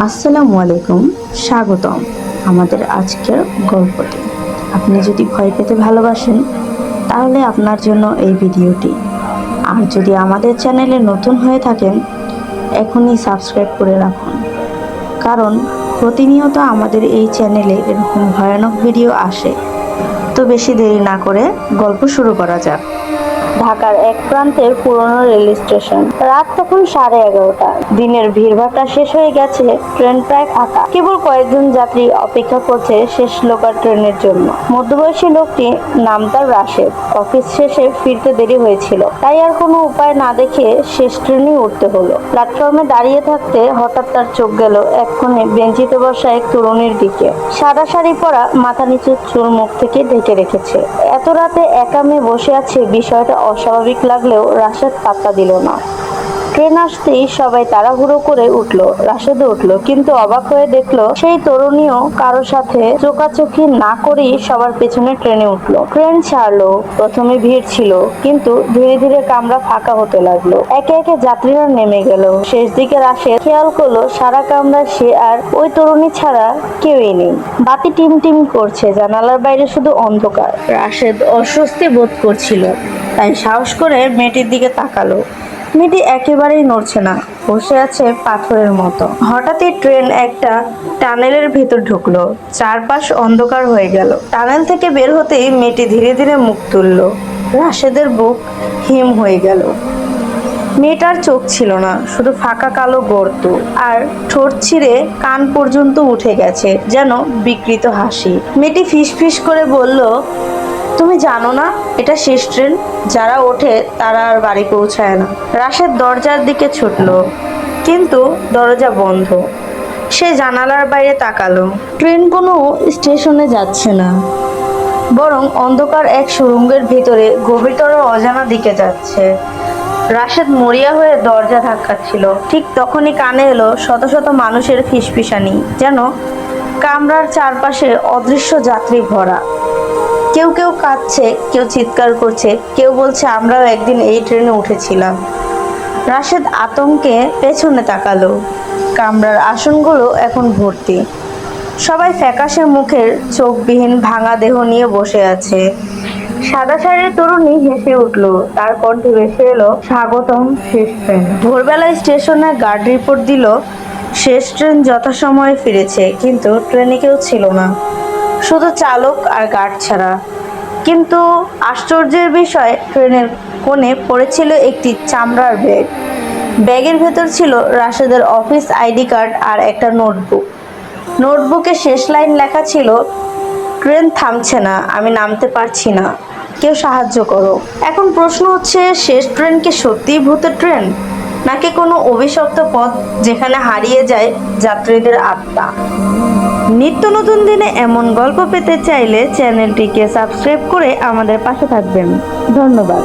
আসসালামু আলাইকুম, স্বাগতম আমাদের আজকের গল্পটি। আপনি যদি ভয় পেতে ভালোবাসেন, তাহলে আপনার জন্য এই ভিডিওটি। আর যদি আমাদের চ্যানেলে নতুন হয়ে থাকেন, এখনই সাবস্ক্রাইব করে রাখুন। কারণ প্রতিনিয়ত আমাদের এই চ্যানেলে এরকম ভয়ানক ভিডিও আসে। তো বেশি দেরি না করে গল্প শুরু করা যাক। ঢাকার এক প্রান্তের পুরনো রেল স্টেশন। রাত তখন সাড়ে এগারোটা। দিনের ভিড়ভাট্টা শেষ হয়ে গেছে, ট্রেন প্রায় ফাঁকা। কেবল কয়েকজন যাত্রী অপেক্ষা করছে শেষ লোকাল ট্রেনের জন্য। মধ্যবয়সী লোকটি নাম তার রাশেদ। অফিস শেষে ফিরতে দেরি হয়েছিল। তাই আর কোনো উপায় না দেখে শেষ ট্রেনই উঠতে হলো। প্ল্যাটফর্মে দাঁড়িয়ে থাকতে হঠাৎ তার চোখ গেল এক্ষণে বেঞ্চিতে বসা এক তরুণীর দিকে। সাদা শাড়ি পরা মাথা নিচু চুল মুখ থেকে ঢেকে রেখেছে। এত রাতে একা মেয়ে বসে আছে বিষয়টা অস্বাভাবিক লাগলেও রাশেদ পাত্তা দিল না। ট্রেন আসতেই সবাই তাড়াহুড়ো করে উঠল রাশেদও উঠল, কিন্তু অবাক হয়ে দেখল সেই তরুণীও কারও সাথে চোকাচোখি না করেই সবার পেছনে ট্রেনে উঠল। ট্রেন ছাড়লো, প্রথমে ভিড় ছিল, কিন্তু ধীরে ধীরে কামরা ফাঁকা হতে লাগল। একে একে যাত্রীরা নেমে গেল। শেষ দিকে রাশেদ খেয়াল করল, সারা কামরা সে আর ওই তরুণী ছাড়া কেউই নেই। বাতি টিম টিম করছে, জানালার বাইরে শুধু অন্ধকার। রাশেদ অস্বস্তি বোধ করছিল, তাই সাহস করে মেয়েটির দিকে তাকালো। মেয়েটি একেবারেই নড়ছে না, বসে আছে পাথরের মতো। হঠাৎই ট্রেন একটা টানেলের ভেতর ঢুকলো, চারপাশ অন্ধকার হয়ে গেল। টানেল থেকে বের হতেই মেয়েটি ধীরে ধীরে মুখ তুলল। রাশেদের বুক হিম হয়ে গেল। মেয়েটার চোখ ছিল না, শুধু ফাঁকা কালো গর্ত, আর ঠোঁট ছিঁড়ে কান পর্যন্ত উঠে গেছে, যেন বিকৃত হাসি। মেয়েটি ফিস ফিস করে বলল তুমি জানো না, এটা শেষ ট্রেন। যারা ওঠে, তারা আর বাড়ি পৌঁছায় না। রাশেদ দরজার দিকে ছুটল, কিন্তু দরজা বন্ধ। সে জানালার বাইরে তাকালো। ট্রেন কোনো স্টেশনে যাচ্ছে না, বরং অন্ধকার এক সুরঙ্গের ভিতরে গভীরতর অজানা দিকে যাচ্ছে। রাশেদ মরিয়া হয়ে দরজা ধাক্কাচ্ছিল ঠিক তখনই কানে এলো শত শত মানুষের ফিসফিসানি, যেন কামরার চারপাশে অদৃশ্য যাত্রী ভরা কেউ কেউ কাঁদছে, কেউ চিৎকার করছে, কেউ বলছে, আমরাও একদিন এই ট্রেনে উঠেছিলাম। রাশেদ আতঙ্কে পেছনে তাকালো। কামরার আসনগুলো এখন ভর্তি। সবাই ফ্যাকাশে মুখের চোখবিহীন ভাঙা দেহ নিয়ে বসে আছে। সাদা শাড়ির তরুণী হেসে উঠল। তার কণ্ঠে ভেসে এলো, স্বাগতম শেষ ট্রেন। ভোরবেলায় স্টেশনে গার্ড রিপোর্ট দিল, শেষ ট্রেন যথাসময়ে ফিরেছে। কিন্তু ট্রেনে কেউ ছিল না। শুধু চালক আর গার্ড ছাড়া। কিন্তু আশ্চর্যের বিষয়, ট্রেনের কোণে পড়েছিল একটি চামড়ার ব্যাগ। ব্যাগের ভেতর ছিল রাশেদের অফিস আইডি কার্ড আর একটা নোটবুক। নোটবুকে শেষ লাইন লেখা ছিল, ট্রেন থামছে না, আমি নামতে পারছি না, কেউ সাহায্য করো। এখন প্রশ্ন হচ্ছে, শেষ ট্রেন কি সত্যিই ভূতের ট্রেন? নাকি কোনো অভিশপ্ত পথ যেখানে হারিয়ে যায় যাত্রীদের আত্মা? নিত্য নতুন দিনে এমন গল্প পেতে চাইলে চ্যানেলটিকে সাবস্ক্রাইব করে আমাদের পাশে থাকবেন। ধন্যবাদ।